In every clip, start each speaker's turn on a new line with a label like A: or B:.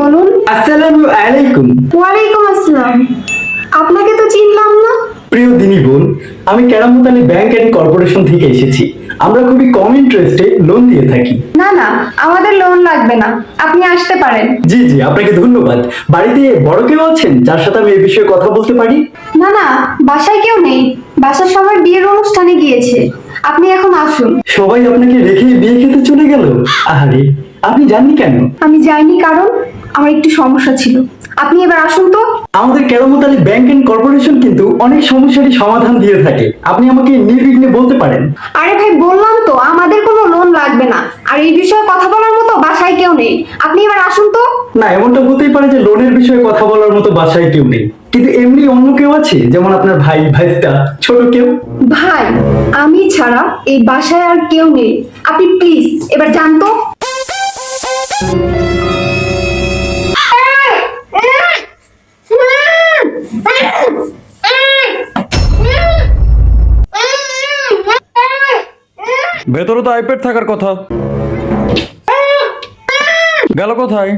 A: ওয়ালাইকুম আসসালাম। আপনাকে তো চিনলাম না।
B: প্রিয় দিনী বোন আমি কেরামতালি ব্যাংক অ্যান্ড কর্পোরেশন থেকে এসেছি। আমরা খুবই কম ইন্টারেস্টে লোন দিয়ে থাকি।
A: না না আমাদের লোন লাগবে না। আপনি আসতে পারেন।
B: জি জি আপনাকে ধন্যবাদ। বাড়িতে বড় কেউ আছেন যার সাথে আমি এই বিষয়ে কথা বলতে পারি?
A: না না বাসায় কেউ নেই। বাসার সবাই বিয়ের অনুষ্ঠানে গিয়েছে। আপনি এখন আসুন।
B: সবাই আপনাকে রেখে বিয়ে খেতে চলে গেল? আহারে। আপনি জাননি কেন?
A: আমি যাইনি কারণ আমার একটু সমস্যা ছিল। আপনি এবার আসুন তো।
B: আমাদের কেরামতালি ব্যাংক অ্যান্ড কর্পোরেশন কিন্তু অনেক সমস্যারই সমাধান দিয়ে থাকে। আপনি আমাকে নির্বিঘ্নে বলতে পারেন।
A: আরে ভাই বললাম তো আমাদের কোনো লোন লাগবে না। আর এই বিষয়ে কথা বলার মতো বাসায় কেউ নেই। আপনি এবার আসুন তো।
B: না এমনটা হতেই পারে যে লোনের বিষয়ে কথা বলার মতো বাসায় কেউ নেই। কিন্তু এমনি অন্য কেউ আছে? যেমন আপনার ভাই ভাইস্তা ছোট কেউ?
A: ভাই আমি ছাড়া এই বাসায় আর কেউ নেই। আপনি প্লিজ এবার যান
C: ভেতরে তো আইপ্যাড থাকার কথা। গেল কোথায়?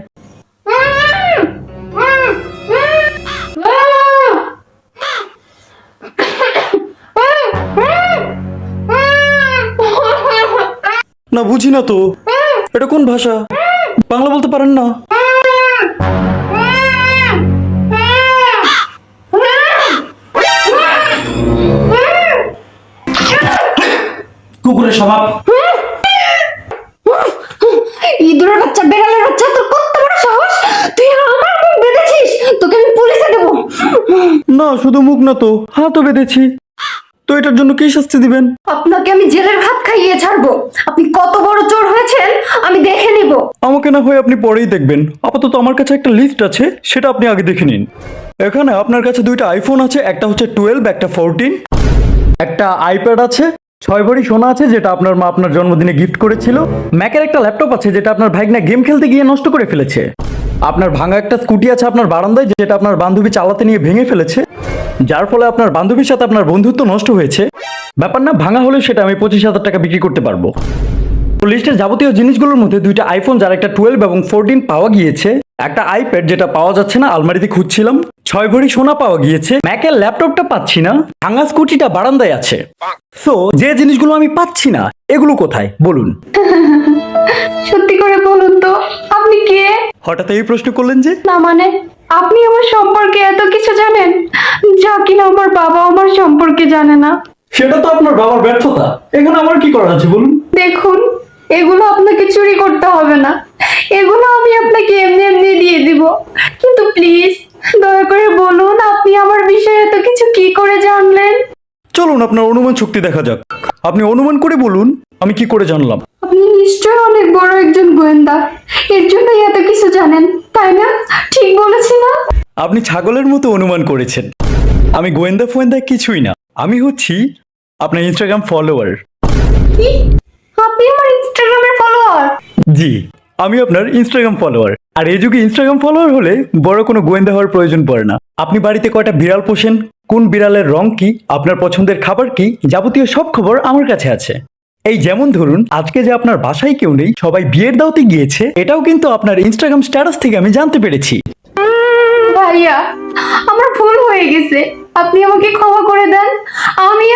C: না, বুঝি না তো। এটা কোন ভাষা? বাংলা বলতে পারেন না। কুকুরের স্বভাব।
A: ইঁদুরের বাচ্চা বেড়ালের বাচ্চা তোর কত বড় সাহস? তুই আমার মুখ বেঁধেছিস? তোকে আমি পুলিশে দেবো।
C: না শুধু মুখ না তো হাতও বেঁধেছি। তো এটার জন্য কি শাস্তি দিবেন?
A: আপনাকে আমি জেলের ভাত খাইয়ে ছাড়বো। আপনি কত বড় চোর হয়েছেন আমি দেখে নিব।
C: আমাকে না হয় আপনি পরেই দেখবেন। আপাতত আমার কাছে একটা লিস্ট আছে সেটা আপনি আগে দেখে নিন। এখানে আপনার কাছে দুইটা আইফোন আছে একটা হচ্ছে টুয়েলভ একটা ফোরটিন একটা আইপ্যাড আছে ছয় ভরি সোনা আছে যেটা আপনার মা আপনার জন্মদিনে গিফট করেছিল। ম্যাকের একটা ল্যাপটপ আছে যেটা আপনার ভাইগনা গেম খেলতে গিয়ে নষ্ট করে ফেলেছে। আপনার ভাঙা একটা স্কুটি আছে আপনার বারান্দায় যেটা আপনার বান্ধবী চালাতে নিয়ে ভেঙে ফেলেছে। যার ফলে আপনার বান্ধবীর সাথে আপনার বন্ধুত্ব নষ্ট হয়েছে। ব্যাপার না, ভাঙা হলে সেটা আমি পঁচিশ হাজার টাকা বিক্রি করতে পারব। লিস্টের যাবতীয় জিনিসগুলোর মধ্যে দুইটা আইফোন যার একটা টুয়েলভ এবং ফোরটিন পাওয়া গিয়েছে একটা আইপ্যাড যেটা পাওয়া যাচ্ছে না আলমারিতে খুঁজছিলাম ছয় ভরি সোনা পাওয়া গিয়েছে ম্যাকের ল্যাপটপটা পাচ্ছি না ভাঙা স্কুটিটা বারান্দায় আছে। সো যে জিনিসগুলো আমি পাচ্ছি না এগুলো কোথায়? বলুন।
A: সত্যি করে বলুন তো আপনি কে?
C: হঠাৎ এই প্রশ্ন করলেন যে?
A: না মানে আপনি আমার সম্পর্কে এত কিছু জানেন যা কিনা আমার বাবা আমার সম্পর্কে জানে না।
B: সেটা তো আপনার বাবার ব্যর্থতা। এখানে আমার কি করার আছে বলুন?
A: দেখুন এগুলো আপনাকে চুরি করতে হবে না। এগুলো আমি আপনাকে এমনি এমনি দিয়ে দিব। কিন্তু প্লিজ দয়া করে বলুন আপনি আমার বিষয়ে এত কিছু কি করে জানলেন?
C: চলুন আপনার অনুমান শক্তি দেখা যাক। আপনি অনুমান করে বলুন আমি কি করে জানলাম?
A: আপনি নিশ্চয়ই অনেক বড় একজন গোয়েন্দা। এর জন্যই এত কিছু জানেন তাই না? ঠিক বলেছি না?
C: আপনি ছাগলের মতো অনুমান করেছেন। আমি গোয়েন্দা ফোয়েন্দা কিছুই না। আমি হচ্ছি আপনার ইনস্টাগ্রাম ফলোয়ার
A: কি? আপনি আমার ইনস্টাগ্রামের ফলোয়ার
C: জি আমি আপনার ইনস্টাগ্রাম ফলোয়ার আর এই যুগে ইনস্টাগ্রাম ফলোয়ার হলে বড় কোনো গোয়েন্দা হওয়ার প্রয়োজন পড়ে না। আপনি বাড়িতে কয়টা বিড়াল পোষেন? কোন বিড়ালের রং কি? আপনার পছন্দের খাবার কি? যাবতীয় সব খবর আমার কাছে আছে। এই যেমন ধরুন আজকে যে আপনার বাসায় কেউ নেই সবাই বিয়ের দাওতে গিয়েছে এটাও কিন্তু আপনার ইনস্টাগ্রাম স্ট্যাটাস থেকে আমি জানতে পেরেছি।
A: ভাইয়া আমার ভুল হয়ে গেছে। আপনি আমাকে ক্ষমা করে দেন। আমি